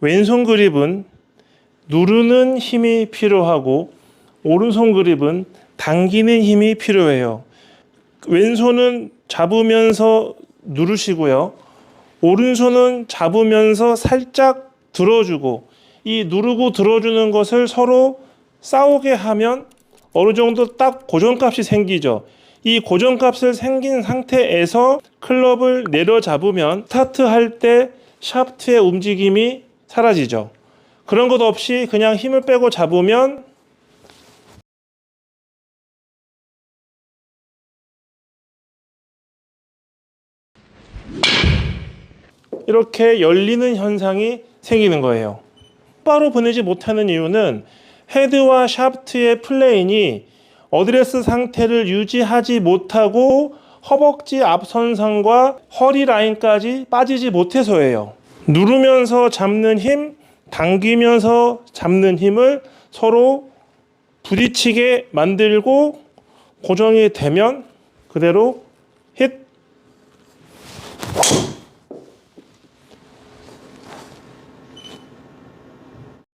왼손 그립은 누르는 힘이 필요하고 오른손 그립은 당기는 힘이 필요해요. 왼손은 잡으면서 누르시고요. 오른손은 잡으면서 살짝 들어주고 이 누르고 들어주는 것을 서로 싸우게 하면 어느 정도 딱 고정값이 생기죠. 이 고정값을 생긴 상태에서 클럽을 내려 잡으면 스타트 할 때 샤프트의 움직임이 사라지죠. 그런 것 없이 그냥 힘을 빼고 잡으면 이렇게 열리는 현상이 생기는 거예요. 똑바로 보내지 못하는 이유는 헤드와 샤프트의 플레인이 어드레스 상태를 유지하지 못하고 허벅지 앞선상과 허리 라인까지 빠지지 못해서예요. 누르면서 잡는 힘, 당기면서 잡는 힘을 서로 부딪히게 만들고 고정이 되면 그대로 힛